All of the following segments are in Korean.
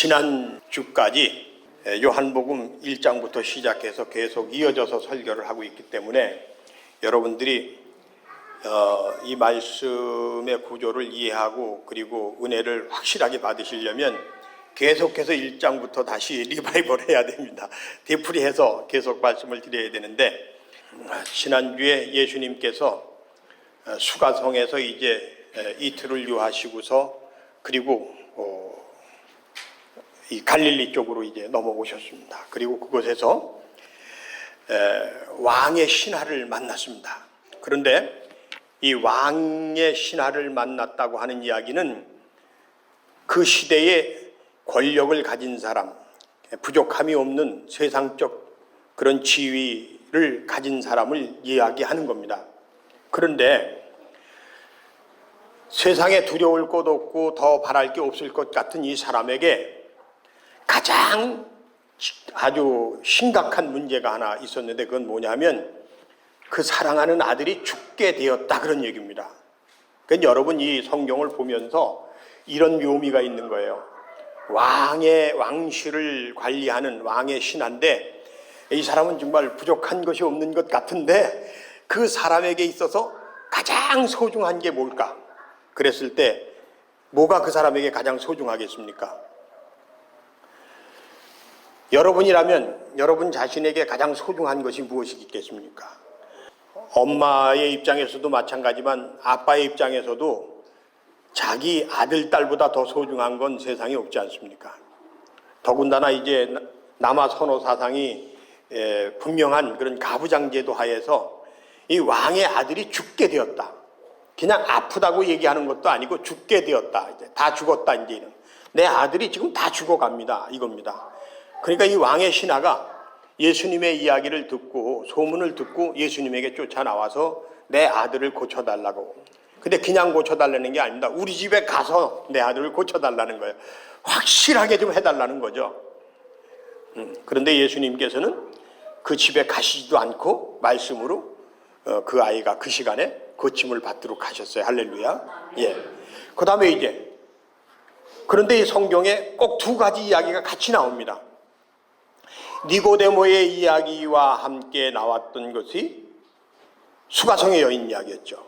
지난 주까지 요한복음 1장부터 시작해서 계속 이어져서 설교를 하고 있기 때문에 여러분들이 어, 이 말씀의 구조를 이해하고 그리고 은혜를 확실하게 받으시려면 계속해서 1장부터 다시 리바이벌 해야 됩니다. 되풀이해서 계속 말씀을 드려야 되는데 지난주에 예수님께서 어, 수가성에서 이제 에, 이틀을 유하시고서 그리고 어, 이 갈릴리 쪽으로 이제 넘어오셨습니다. 그리고 그곳에서 에, 왕의 신하를 만났습니다. 그런데 이 왕의 신하를 만났다고 하는 이야기는 그 시대에 권력을 가진 사람, 부족함이 없는 세상적 그런 지위를 가진 사람을 이야기하는 겁니다. 그런데 세상에 두려울 것 없고 더 바랄 게 없을 것 같은 이 사람에게 가장 아주 심각한 문제가 하나 있었는데 그건 뭐냐면 그 사랑하는 아들이 죽게 되었다 그런 얘기입니다. 그러니까 여러분 이 성경을 보면서 이런 묘미가 있는 거예요. 왕의 왕실을 관리하는 왕의 신한데 이 사람은 정말 부족한 것이 없는 것 같은데 그 사람에게 있어서 가장 소중한 게 뭘까? 그랬을 때 뭐가 그 사람에게 가장 소중하겠습니까? 여러분이라면 여러분 자신에게 가장 소중한 것이 무엇이 있겠습니까? 엄마의 입장에서도 마찬가지만 아빠의 입장에서도 자기 아들, 딸보다 더 소중한 건 세상에 없지 않습니까? 더군다나 이제 남아 선호 사상이 에, 분명한 그런 가부장제도 하에서 이 왕의 아들이 죽게 되었다. 그냥 아프다고 얘기하는 것도 아니고 죽게 되었다. 이제 다 죽었다 이제 는 내 아들이 지금 다 죽어갑니다. 이겁니다. 그러니까 이 왕의 신하가 예수님의 이야기를 듣고 소문을 듣고 예수님에게 쫓아 나와서 내 아들을 고쳐달라고. 근데 그냥 고쳐달라는 게 아닙니다. 우리 집에 가서 내 아들을 고쳐달라는 거예요. 확실하게 좀 해달라는 거죠. 음, 그런데 예수님께서는 그 집에 가시지도 않고 말씀으로 어, 그 아이가 그 시간에 고침을 받도록 하셨어요. 할렐루야. 예. 그 다음에 이제 그런데 이 성경에 꼭 두 가지 이야기가 같이 나옵니다. 니고데모의 이야기와 함께 나왔던 것이 수가성의 여인 이야기였죠.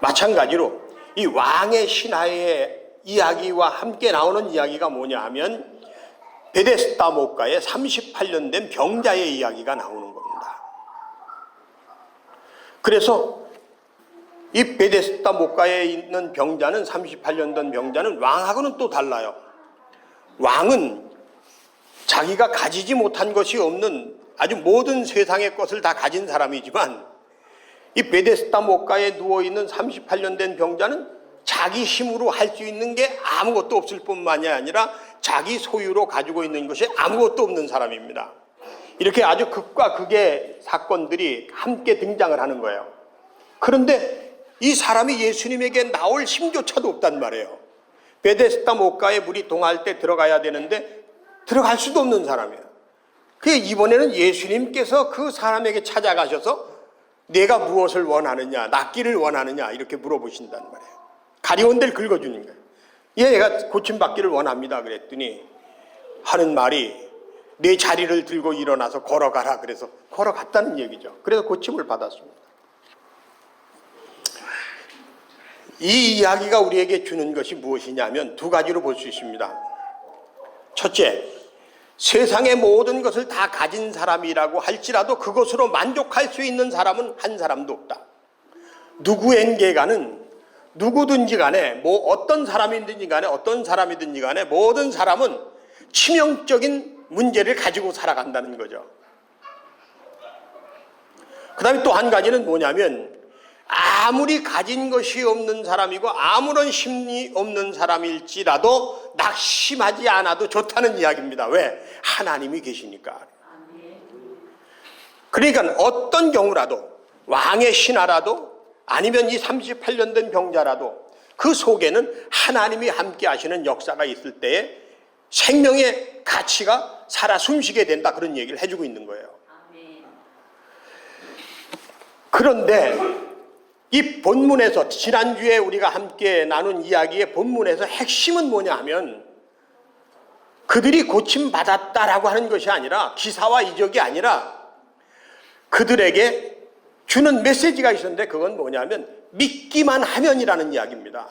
마찬가지로 이 왕의 신하의 이야기와 함께 나오는 이야기가 뭐냐 하면 베데스다 목가에 38년 된 병자의 이야기가 나오는 겁니다. 그래서 이 베데스다 목가에 있는 병자는 38년 된 병자는 왕하고는 또 달라요. 왕은 자기가 가지지 못한 것이 없는 아주 모든 세상의 것을 다 가진 사람이지만 이 베데스다 목가에 누워 있는 38년 된 병자는 자기 힘으로 할 수 있는 게 아무것도 없을 뿐만이 아니라 자기 소유로 가지고 있는 것이 아무것도 없는 사람입니다. 이렇게 아주 극과 극의 사건들이 함께 등장을 하는 거예요. 그런데 이 사람이 예수님에게 나올 힘조차도 없단 말이에요. 베데스다 목가에 물이 동할 때 들어가야 되는데 들어갈 수도 없는 사람이에요. 그 이번에는 예수님께서 그 사람에게 찾아가셔서 내가 무엇을 원하느냐, 낫기를 원하느냐 이렇게 물어보신단 말이에요. 가려운 데를 긁어주는 거예요. 예, 내가 고침받기를 원합니다. 그랬더니 하는 말이 내 자리를 들고 일어나서 걸어가라. 그래서 걸어갔다는 얘기죠. 그래서 고침을 받았습니다. 이 이야기가 우리에게 주는 것이 무엇이냐면 두 가지로 볼 수 있습니다. 첫째, 세상의 모든 것을 다 가진 사람이라고 할지라도 그것으로 만족할 수 있는 사람은 한 사람도 없다. 누구엔게가는 누구든지 간에 뭐 어떤 사람이든지 간에 어떤 사람이든지 간에 모든 사람은 치명적인 문제를 가지고 살아간다는 거죠. 그 다음에 또 한 가지는 뭐냐면 아무리 가진 것이 없는 사람이고 아무런 심리 없는 사람일지라도 낙심하지 않아도 좋다는 이야기입니다. 왜? 하나님이 계시니까. 그러니까 어떤 경우라도 왕의 신하라도 아니면 이 38년 된 병자라도 그 속에는 하나님이 함께 하시는 역사가 있을 때에 생명의 가치가 살아 숨쉬게 된다 그런 얘기를 해주고 있는 거예요. 그런데 이 본문에서 지난주에 우리가 함께 나눈 이야기의 본문에서 핵심은 뭐냐 하면 그들이 고침 받았다라고 하는 것이 아니라 기사와 이적이 아니라 그들에게 주는 메시지가 있었는데 그건 뭐냐면 믿기만 하면이라는 이야기입니다.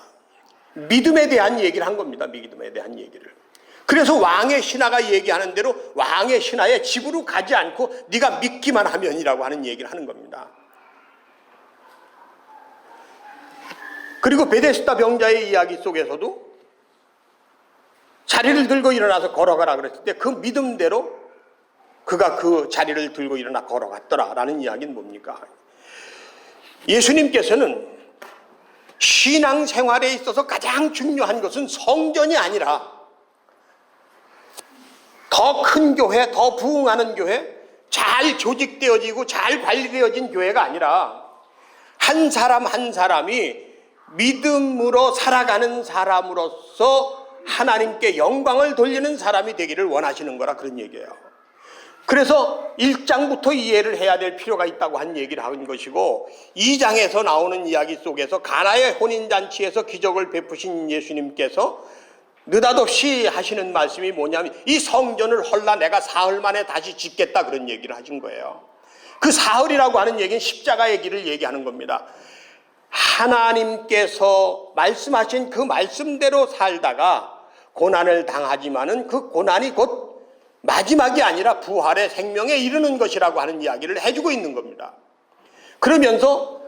믿음에 대한 얘기를 한 겁니다. 믿음에 대한 얘기를. 그래서 왕의 신하가 얘기하는 대로 왕의 신하의 집으로 가지 않고 네가 믿기만 하면이라고 하는 얘기를 하는 겁니다. 그리고 베데스다 병자의 이야기 속에서도 자리를 들고 일어나서 걸어가라 그랬을 때 그 믿음대로 그가 그 자리를 들고 일어나 걸어갔더라라는 이야기는 뭡니까? 예수님께서는 신앙 생활에 있어서 가장 중요한 것은 성전이 아니라 더 큰 교회, 더 부흥하는 교회, 잘 조직되어지고 잘 관리되어진 교회가 아니라 한 사람 한 사람이 믿음으로 살아가는 사람으로서 하나님께 영광을 돌리는 사람이 되기를 원하시는 거라 그런 얘기예요. 그래서 1장부터 이해를 해야 될 필요가 있다고 한 얘기를 하는 것이고 2장에서 나오는 이야기 속에서 가나의 혼인잔치에서 기적을 베푸신 예수님께서 느닷없이 하시는 말씀이 뭐냐면 이 성전을 헐라 내가 사흘 만에 다시 짓겠다 그런 얘기를 하신 거예요. 그 사흘이라고 하는 얘기는 십자가의 길을 얘기하는 겁니다. 하나님께서 말씀하신 그 말씀대로 살다가 고난을 당하지만은 그 고난이 곧 마지막이 아니라 부활의 생명에 이르는 것이라고 하는 이야기를 해주고 있는 겁니다. 그러면서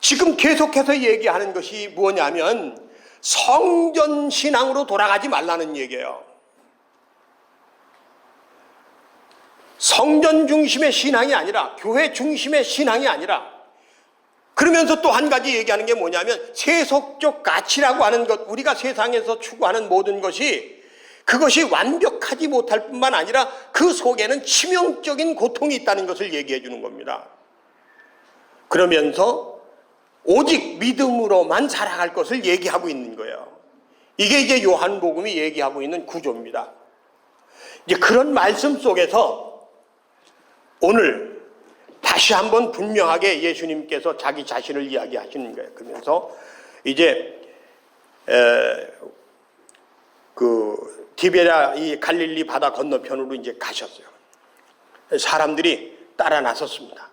지금 계속해서 얘기하는 것이 뭐냐면 성전 신앙으로 돌아가지 말라는 얘기예요. 성전 중심의 신앙이 아니라 교회 중심의 신앙이 아니라 그러면서 또 한 가지 얘기하는 게 뭐냐면 세속적 가치라고 하는 것 우리가 세상에서 추구하는 모든 것이 그것이 완벽하지 못할 뿐만 아니라 그 속에는 치명적인 고통이 있다는 것을 얘기해 주는 겁니다. 그러면서 오직 믿음으로만 살아갈 것을 얘기하고 있는 거예요. 이게 이제 요한복음이 얘기하고 있는 구조입니다. 이제 그런 말씀 속에서 오늘 다시 한번 분명하게 예수님께서 자기 자신을 이야기하시는 거예요. 그러면서 이제 에, 그 디베라 이 갈릴리 바다 건너편으로 이제 가셨어요. 사람들이 따라 나섰습니다.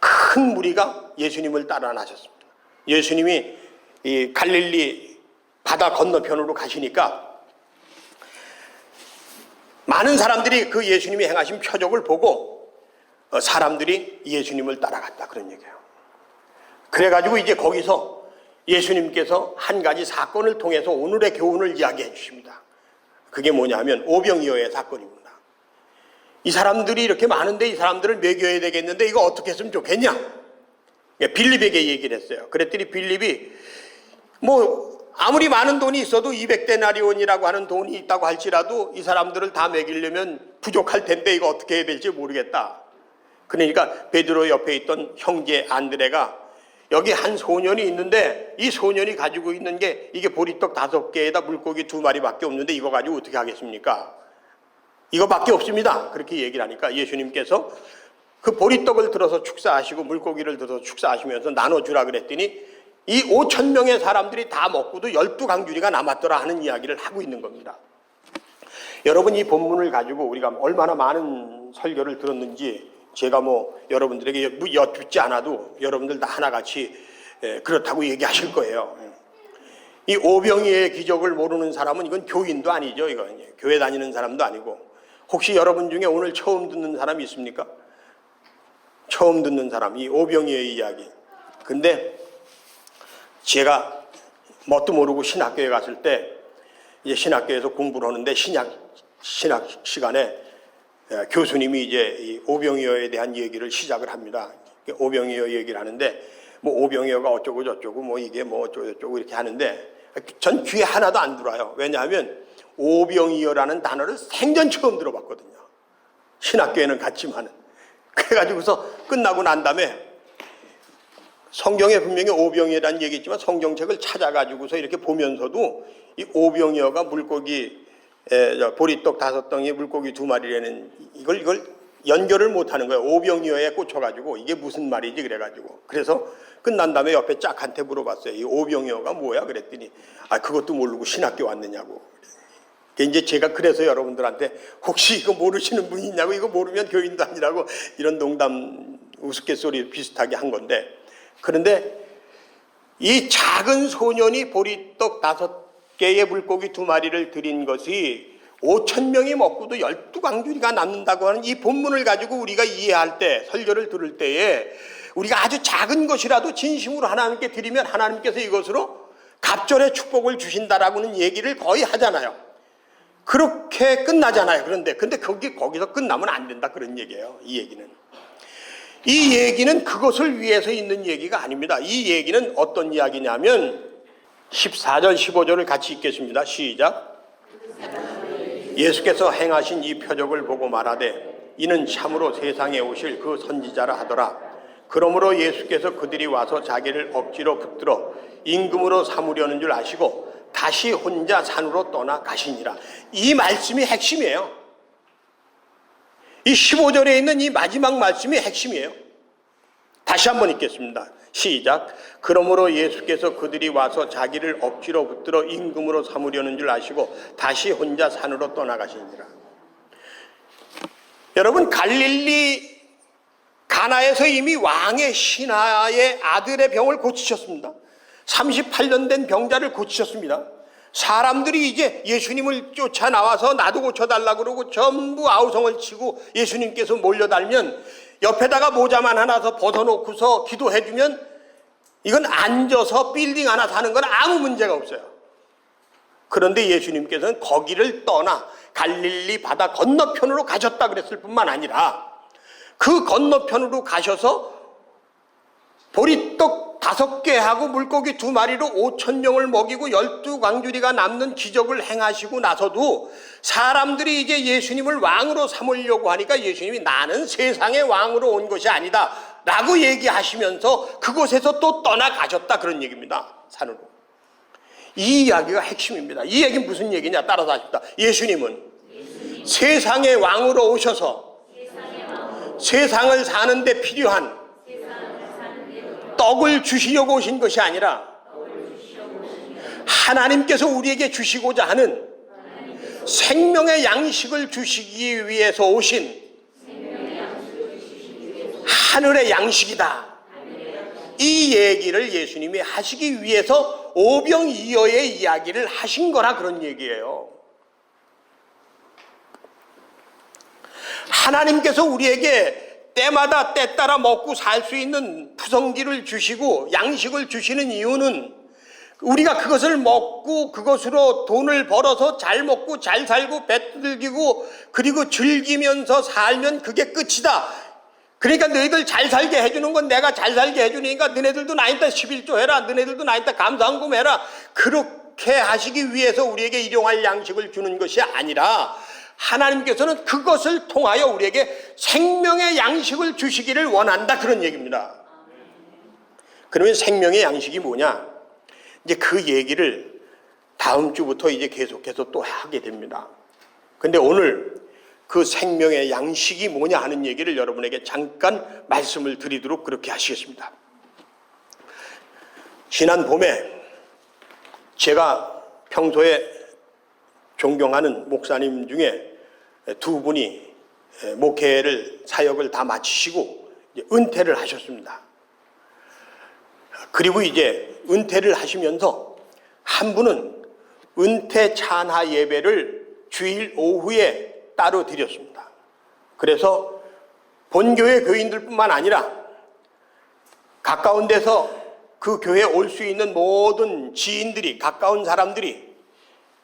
큰 무리가 예수님을 따라 나섰습니다. 예수님이 이 갈릴리 바다 건너편으로 가시니까 많은 사람들이 그 예수님이 행하신 표적을 보고 어, 사람들이 예수님을 따라갔다 그런 얘기예요. 그래가지고 이제 거기서 예수님께서 한 가지 사건을 통해서 오늘의 교훈을 이야기해 주십니다. 그게 뭐냐면 오병이어의 사건입니다. 이 사람들이 이렇게 많은데 이 사람들을 먹여야 되겠는데 이거 어떻게 했으면 좋겠냐? 빌립에게 얘기를 했어요. 그랬더니 빌립이 뭐 아무리 많은 돈이 있어도 200데나리온이라고 하는 돈이 있다고 할지라도 이 사람들을 다 먹이려면 부족할 텐데 이거 어떻게 해야 될지 모르겠다. 그러니까 베드로 옆에 있던 형제 안드레가 여기 한 소년이 있는데 이 소년이 가지고 있는 게 이게 보리떡 다섯 개에다 물고기 두 마리밖에 없는데 이거 가지고 어떻게 하겠습니까? 이거밖에 없습니다. 그렇게 얘기를 하니까 예수님께서 그 보리떡을 들어서 축사하시고 물고기를 들어서 축사하시면서 나눠주라 그랬더니 이 5천 명의 사람들이 다 먹고도 열두 강주리가 남았더라 하는 이야기를 하고 있는 겁니다. 여러분 이 본문을 가지고 우리가 얼마나 많은 설교를 들었는지 제가 뭐 여러분들에게 여쭙지 않아도 여러분들 다 하나같이 예, 그렇다고 얘기하실 거예요. 이 오병이의 기적을 모르는 사람은 이건 교인도 아니죠. 이건 교회 다니는 사람도 아니고 혹시 여러분 중에 오늘 처음 듣는 사람이 있습니까? 처음 듣는 사람 이 오병이의 이야기. 근데 제가 뭣도 모르고 신학교에 갔을 때 이제 신학교에서 공부를 하는데 신학 신학 시간에 예, 교수님이 이제 이 오병이어에 대한 얘기를 시작을 합니다. 오병이어 얘기를 하는데 뭐 오병이어가 어쩌고 저쩌고 뭐 이게 뭐 어쩌고 저쩌고 이렇게 하는데 전 귀에 하나도 안 들어요. 왜냐하면 오병이어라는 단어를 생전 처음 들어봤거든요. 신학교에는 갔지만은 그래가지고서 끝나고 난 다음에 성경에 분명히 오병이어라는 얘기 있지만 성경책을 찾아가지고서 이렇게 보면서도 이 오병이어가 물고기 에, 저 보리떡 다섯 덩이 물고기 두 마리라는 이걸 이걸 연결을 못 하는 거예요. 오병이어에 꽂혀가지고 이게 무슨 말이지 그래가지고 그래서 끝난 다음에 옆에 짝한테 물어봤어요. 이 오병이어가 뭐야? 그랬더니 아 그것도 모르고 신학교 왔느냐고. 그 이제 제가 그래서 여러분들한테 혹시 이거 모르시는 분이 있냐고 이거 모르면 교인도 아니라고 이런 농담 우스갯소리 비슷하게 한 건데 그런데 이 작은 소년이 보리떡 다섯 개의 물고기 두 마리를 드린 것이 5천 명이 먹고도 열두 광주리가 남는다고 하는 이 본문을 가지고 우리가 이해할 때 설교를 들을 때에 우리가 아주 작은 것이라도 진심으로 하나님께 드리면 하나님께서 이것으로 갑절의 축복을 주신다라고는 얘기를 거의 하잖아요. 그렇게 끝나잖아요. 그런데 근데 거기 거기서 끝나면 안 된다 그런 얘기예요. 이 얘기는. 이 얘기는 그것을 위해서 있는 얘기가 아닙니다. 이 얘기는 어떤 이야기냐면 14절 15절을 같이 읽겠습니다. 시작. 예수께서 행하신 이 표적을 보고 말하되 이는 참으로 세상에 오실 그 선지자라 하더라. 그러므로 예수께서 그들이 와서 자기를 억지로 붙들어 임금으로 삼으려는 줄 아시고 다시 혼자 산으로 떠나 가시니라. 이 말씀이 핵심이에요. 이 15절에 있는 이 마지막 말씀이 핵심이에요. 다시 한번 읽겠습니다. 시작. 그러므로 예수께서 그들이 와서 자기를 억지로 붙들어 임금으로 삼으려는 줄 아시고 다시 혼자 산으로 떠나가시니라. 여러분 갈릴리 가나에서 이미 왕의 신하의 아들의 병을 고치셨습니다. 38년 된 병자를 고치셨습니다. 사람들이 이제 예수님을 쫓아 나와서 나도 고쳐달라 그러고 전부 아우성을 치고 예수님께서 몰려달면 옆에다가 모자만 하나 더 벗어놓고서 기도해주면 이건 앉아서 빌딩 하나 사는 건 아무 문제가 없어요. 그런데 예수님께서는 거기를 떠나 갈릴리 바다 건너편으로 가셨다 그랬을 뿐만 아니라 그 건너편으로 가셔서 보리떡 다섯 개 하고 물고기 두 마리로 오천 명을 먹이고 열두 광주리가 남는 기적을 행하시고 나서도 사람들이 이제 예수님을 왕으로 삼으려고 하니까 예수님이 나는 세상의 왕으로 온 것이 아니다 라고 얘기하시면서 그곳에서 또 떠나가셨다 그런 얘기입니다 산으로. 이 이야기가 핵심입니다. 이 얘기는 무슨 얘기냐 따라서 하십니다. 예수님은 세상의 왕으로 오셔서 세상을 사는데 필요한 떡을 주시려고 오신 것이 아니라 하나님께서 우리에게 주시고자 하는 생명의 양식을 주시기 위해서 오신 하늘의 양식이다. 이 얘기를 예수님이 하시기 위해서 오병이어의 이야기를 하신 거라 그런 얘기예요. 하나님께서 우리에게 때마다 때 따라 먹고 살 수 있는 푸성기를 주시고 양식을 주시는 이유는 우리가 그것을 먹고 그것으로 돈을 벌어서 잘 먹고 잘 살고 배틀기고 그리고 즐기면서 살면 그게 끝이다. 그러니까 너희들 잘 살게 해주는 건 내가 잘 살게 해주니까 너네들도 나이다 11조 해라. 너네들도 나이다 감사한금 해라. 그렇게 하시기 위해서 우리에게 일용할 양식을 주는 것이 아니라 하나님께서는 그것을 통하여 우리에게 생명의 양식을 주시기를 원한다 그런 얘기입니다. 그러면 생명의 양식이 뭐냐? 이제 그 얘기를 다음 주부터 이제 계속해서 또 하게 됩니다. 근데 오늘 그 생명의 양식이 뭐냐 하는 얘기를 여러분에게 잠깐 말씀을 드리도록 그렇게 하시겠습니다. 지난 봄에 제가 평소에 존경하는 목사님 중에 두 분이 목회를 사역을 다 마치시고 은퇴를 하셨습니다. 그리고 이제 은퇴를 하시면서 한 분은 은퇴 찬하 예배를 주일 오후에 따로 드렸습니다. 그래서 본교회 교인들뿐만 아니라 가까운 데서 그 교회에 올 수 있는 모든 지인들이 가까운 사람들이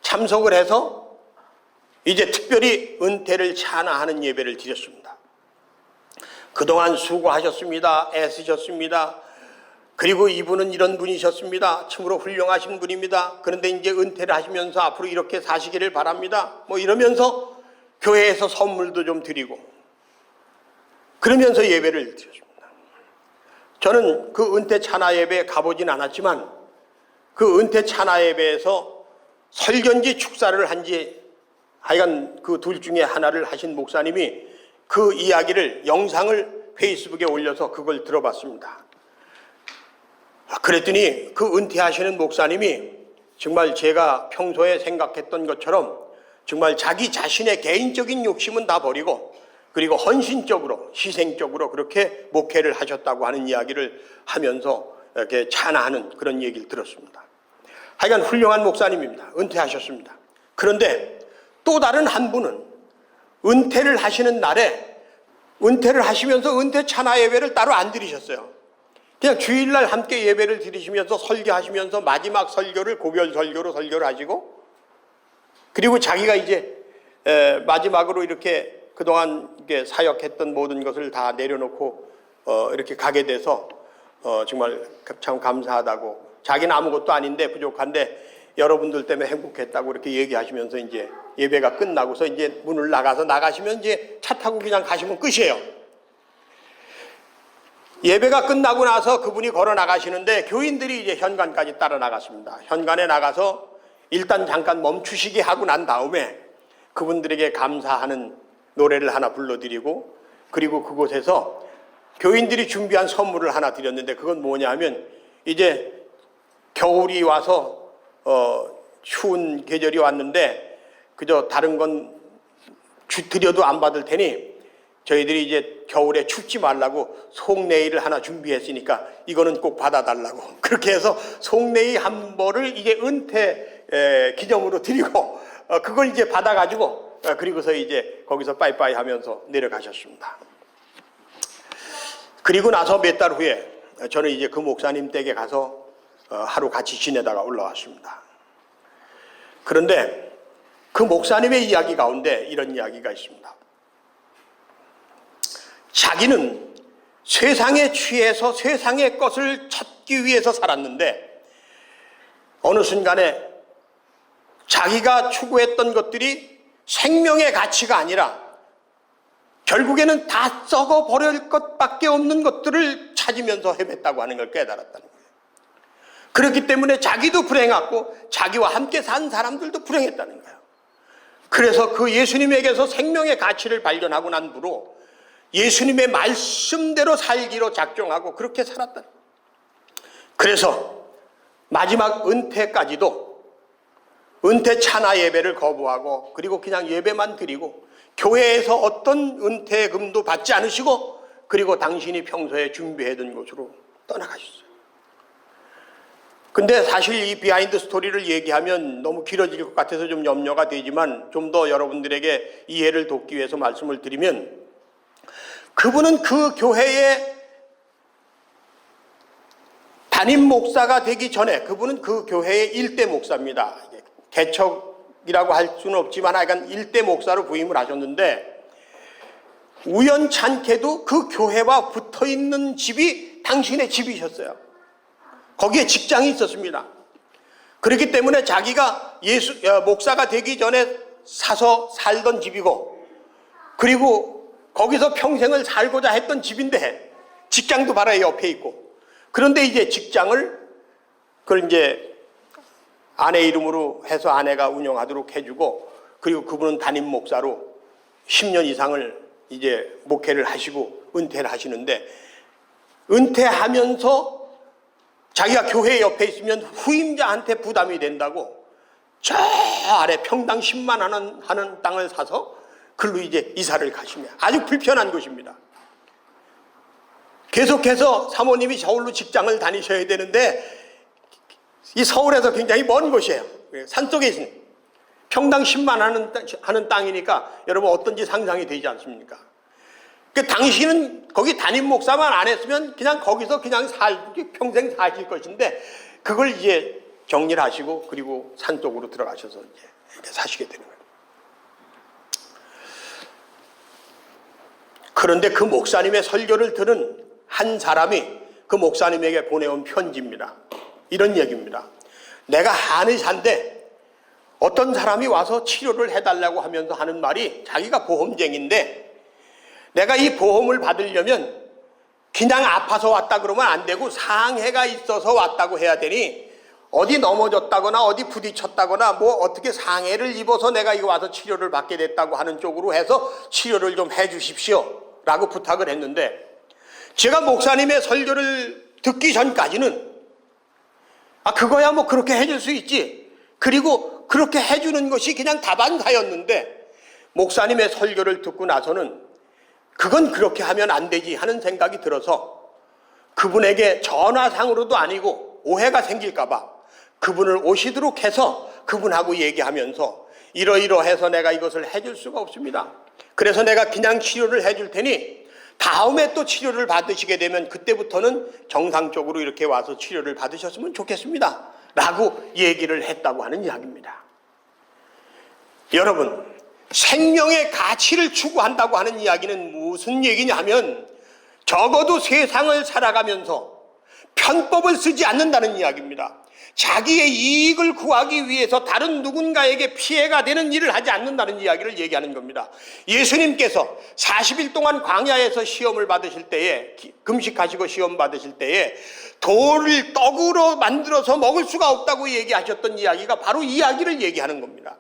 참석을 해서 이제 특별히 은퇴를 찬하하는 예배를 드렸습니다. 그동안 수고하셨습니다. 애쓰셨습니다. 그리고 이분은 이런 분이셨습니다. 참으로 훌륭하신 분입니다. 그런데 이제 은퇴를 하시면서 앞으로 이렇게 사시기를 바랍니다. 뭐 이러면서 교회에서 선물도 좀 드리고 그러면서 예배를 드렸습니다. 저는 그 은퇴 찬하 예배에 가보진 않았지만 그 은퇴 찬하 예배에서 설견지 축사를 한지 하여간 그 둘 중에 하나를 하신 목사님이 그 이야기를 영상을 페이스북에 올려서 그걸 들어봤습니다. 아, 그랬더니 그 은퇴하시는 목사님이 정말 제가 평소에 생각했던 것처럼 정말 자기 자신의 개인적인 욕심은 다 버리고 그리고 헌신적으로 희생적으로 그렇게 목회를 하셨다고 하는 이야기를 하면서 이렇게 찬하는 그런 얘기를 들었습니다. 하여간 훌륭한 목사님입니다. 은퇴하셨습니다. 그런데 또 다른 한 분은 은퇴를 하시는 날에 은퇴를 하시면서 은퇴 찬하 예배를 따로 안 드리셨어요. 그냥 주일날 함께 예배를 드리시면서 설교하시면서 마지막 설교를 고별 설교로 설교를 하시고 그리고 자기가 이제 에, 마지막으로 이렇게 그동안 사역했던 모든 것을 다 내려놓고 어, 이렇게 가게 돼서 어, 정말 참 감사하다고 자기는 아무것도 아닌데 부족한데 여러분들 때문에 행복했다고 이렇게 얘기하시면서 이제 예배가 끝나고서 이제 문을 나가서 나가시면 이제 차 타고 그냥 가시면 끝이에요. 예배가 끝나고 나서 그분이 걸어 나가시는데 교인들이 이제 현관까지 따라 나갔습니다. 현관에 나가서 일단 잠깐 멈추시게 하고 난 다음에 그분들에게 감사하는 노래를 하나 불러드리고 그리고 그곳에서 교인들이 준비한 선물을 하나 드렸는데 그건 뭐냐면 이제 겨울이 와서 어 추운 계절이 왔는데 그저 다른 건 주- 드려도 안 받을 테니 저희들이 이제 겨울에 춥지 말라고 속내의를 하나 준비했으니까 이거는 꼭 받아달라고 그렇게 해서 속내의 한 벌을 이게 은퇴 에, 기념으로 드리고 어, 그걸 이제 받아가지고 어, 그리고서 이제 거기서 빠이빠이 하면서 내려가셨습니다. 그리고 나서 몇 달 후에 저는 이제 그 목사님 댁에 가서 어, 하루 같이 지내다가 올라왔습니다. 그런데 그 목사님의 이야기 가운데 이런 이야기가 있습니다. 자기는 세상에 취해서 세상의 것을 찾기 위해서 살았는데 어느 순간에 자기가 추구했던 것들이 생명의 가치가 아니라 결국에는 다 썩어 버릴 것밖에 없는 것들을 찾으면서 헤맸다고 하는 걸 깨달았다는 거예요. 그렇기 때문에 자기도 불행했고 자기와 함께 산 사람들도 불행했다는 거예요. 그래서 그 예수님에게서 생명의 가치를 발견하고 난 후로 예수님의 말씀대로 살기로 작정하고 그렇게 살았다. 그래서 마지막 은퇴까지도 은퇴 찬하 예배를 거부하고 그리고 그냥 예배만 드리고 교회에서 어떤 은퇴금도 받지 않으시고 그리고 당신이 평소에 준비해둔 곳으로 떠나가셨어요. 근데 사실 이 비하인드 스토리를 얘기하면 너무 길어질 것 같아서 좀 염려가 되지만 좀 더 여러분들에게 이해를 돕기 위해서 말씀을 드리면 그분은 그 교회의 담임 목사가 되기 전에 그분은 그 교회의 일대 목사입니다. 개척이라고 할 수는 없지만 하여간 일대 목사로 부임을 하셨는데 우연찮게도 그 교회와 붙어 있는 집이 당신의 집이셨어요. 거기에 직장이 있었습니다. 그렇기 때문에 자기가 예수 어, 목사가 되기 전에 사서 살던 집이고 그리고 거기서 평생을 살고자 했던 집인데 직장도 바로 옆에 있고 그런데 이제 직장을 그걸 이제 아내 이름으로 해서 아내가 운영하도록 해주고 그리고 그분은 담임 목사로 10년 이상을 이제 목회를 하시고 은퇴를 하시는데 은퇴하면서 자기가 교회 옆에 있으면 후임자한테 부담이 된다고 저 아래 평당 10만 하는, 하는 땅을 사서 글로 이제 이사를 가시며 아주 불편한 곳입니다. 계속해서 사모님이 서울로 직장을 다니셔야 되는데 이 서울에서 굉장히 먼 곳이에요. 산속에 있는 평당 10만 하는, 땅- 하는 땅이니까 여러분 어떤지 상상이 되지 않습니까? 그 당신은 거기 담임 목사만 안 했으면 그냥 거기서 그냥 살 평생 사실 것인데 그걸 이제 정리를 하시고 그리고 산 쪽으로 들어가셔서 이제 사시게 되는 거예요. 그런데 그 목사님의 설교를 들은 한 사람이 그 목사님에게 보내온 편지입니다. 이런 얘기입니다. 내가 한의사인데 어떤 사람이 와서 치료를 해달라고 하면서 하는 말이 자기가 보험쟁인데 내가 이 보험을 받으려면 그냥 아파서 왔다 그러면 안 되고 상해가 있어서 왔다고 해야 되니 어디 넘어졌다거나 어디 부딪혔다거나 뭐 어떻게 상해를 입어서 내가 이거 와서 치료를 받게 됐다고 하는 쪽으로 해서 치료를 좀 해 주십시오 라고 부탁을 했는데 제가 목사님의 설교를 듣기 전까지는 아 그거야 뭐 그렇게 해줄 수 있지. 그리고 그렇게 해주는 것이 그냥 다반사였는데 목사님의 설교를 듣고 나서는 그건 그렇게 하면 안 되지 하는 생각이 들어서 그분에게 전화상으로도 아니고 오해가 생길까봐 그분을 오시도록 해서 그분하고 얘기하면서 이러이러해서 내가 이것을 해줄 수가 없습니다. 그래서 내가 그냥 치료를 해줄 테니 다음에 또 치료를 받으시게 되면 그때부터는 정상적으로 이렇게 와서 치료를 받으셨으면 좋겠습니다. 라고 얘기를 했다고 하는 이야기입니다. 여러분, 생명의 가치를 추구한다고 하는 이야기는 무슨 얘기냐 하면 적어도 세상을 살아가면서 편법을 쓰지 않는다는 이야기입니다. 자기의 이익을 구하기 위해서 다른 누군가에게 피해가 되는 일을 하지 않는다는 이야기를 얘기하는 겁니다. 예수님께서 40일 동안 광야에서 시험을 받으실 때에 금식하시고 시험 받으실 때에 돌을 떡으로 만들어서 먹을 수가 없다고 얘기하셨던 이야기가 바로 이 이야기를 얘기하는 겁니다.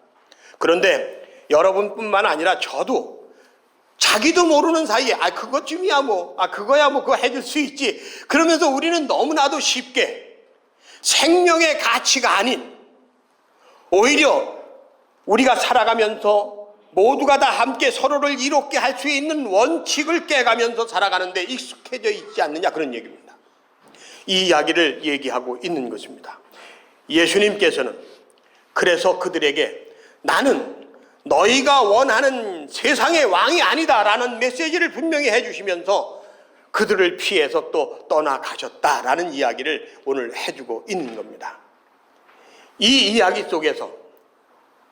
그런데 여러분뿐만 아니라 저도 자기도 모르는 사이에 아 그것쯤이야 뭐 아 그거야 뭐 그거 해줄 수 있지 그러면서 우리는 너무나도 쉽게 생명의 가치가 아닌 오히려 우리가 살아가면서 모두가 다 함께 서로를 이롭게 할 수 있는 원칙을 깨가면서 살아가는데 익숙해져 있지 않느냐 그런 얘기입니다. 이 이야기를 얘기하고 있는 것입니다. 예수님께서는 그래서 그들에게 나는 너희가 원하는 세상의 왕이 아니다라는 메시지를 분명히 해주시면서 그들을 피해서 또 떠나가셨다라는 이야기를 오늘 해주고 있는 겁니다. 이 이야기 속에서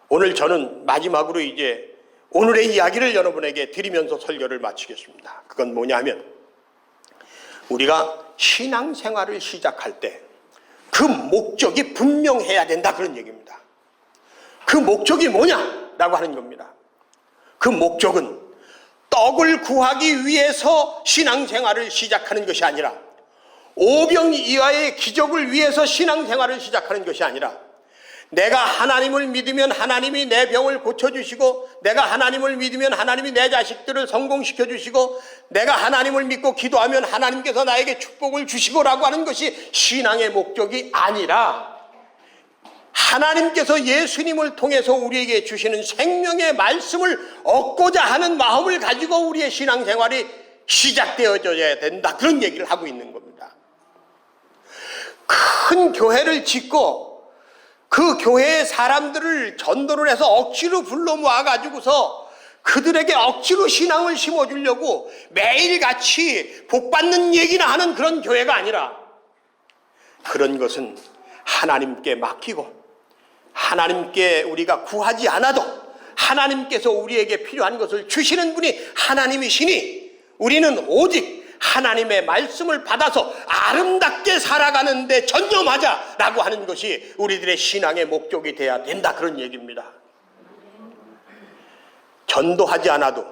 오늘 저는 마지막으로 이제 오늘의 이야기를 여러분에게 드리면서 설교를 마치겠습니다. 그건 뭐냐 하면 우리가 신앙생활을 시작할 때 그 목적이 분명해야 된다 그런 얘기입니다. 그 목적이 뭐냐 라고 하는 겁니다. 그 목적은 떡을 구하기 위해서 신앙생활을 시작하는 것이 아니라 오병 이하의 기적을 위해서 신앙생활을 시작하는 것이 아니라 내가 하나님을 믿으면 하나님이 내 병을 고쳐주시고 내가 하나님을 믿으면 하나님이 내 자식들을 성공시켜 주시고 내가 하나님을 믿고 기도하면 하나님께서 나에게 축복을 주시고라고 하는 것이 신앙의 목적이 아니라 하나님께서 예수님을 통해서 우리에게 주시는 생명의 말씀을 얻고자 하는 마음을 가지고 우리의 신앙생활이 시작되어져야 된다. 그런 얘기를 하고 있는 겁니다. 큰 교회를 짓고 그 교회의 사람들을 전도를 해서 억지로 불러 모아가지고서 그들에게 억지로 신앙을 심어주려고 매일같이 복받는 얘기나 하는 그런 교회가 아니라 그런 것은 하나님께 맡기고 하나님께 우리가 구하지 않아도 하나님께서 우리에게 필요한 것을 주시는 분이 하나님이시니 우리는 오직 하나님의 말씀을 받아서 아름답게 살아가는데 전념하자 라고 하는 것이 우리들의 신앙의 목적이 돼야 된다 그런 얘기입니다. 전도하지 않아도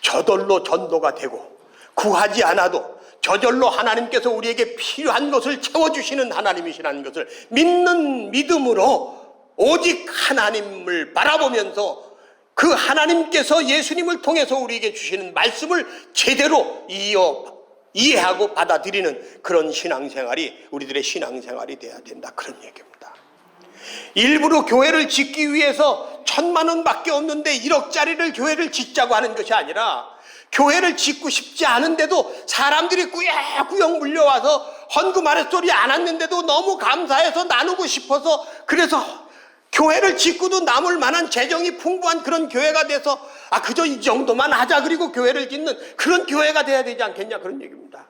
저절로 전도가 되고 구하지 않아도 저절로 하나님께서 우리에게 필요한 것을 채워주시는 하나님이시라는 것을 믿는 믿음으로 오직 하나님을 바라보면서 그 하나님께서 예수님을 통해서 우리에게 주시는 말씀을 제대로 이어 이해하고 받아들이는 그런 신앙생활이 우리들의 신앙생활이 돼야 된다 그런 얘기입니다. 일부러 교회를 짓기 위해서 천만 원밖에 없는데 1억짜리를 교회를 짓자고 하는 것이 아니라 교회를 짓고 싶지 않은데도 사람들이 꾸역꾸역 물려와서 헌금 아랫소리 안 왔는데도 너무 감사해서 나누고 싶어서 그래서 교회를 짓고도 남을 만한 재정이 풍부한 그런 교회가 돼서 아 그저 이 정도만 하자 그리고 교회를 짓는 그런 교회가 돼야 되지 않겠냐 그런 얘기입니다.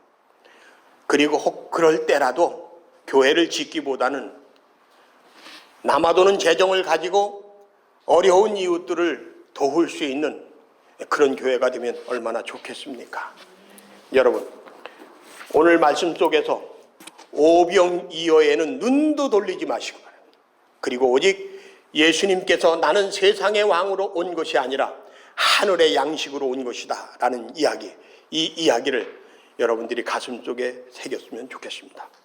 그리고 혹 그럴 때라도 교회를 짓기보다는 남아도는 재정을 가지고 어려운 이웃들을 도울 수 있는 그런 교회가 되면 얼마나 좋겠습니까? 여러분 오늘 말씀 속에서 오병이어에는 눈도 돌리지 마시고 그리고 오직 예수님께서 나는 세상의 왕으로 온 것이 아니라 하늘의 양식으로 온 것이다 라는 이야기 이 이야기를 여러분들이 가슴 속에 새겼으면 좋겠습니다.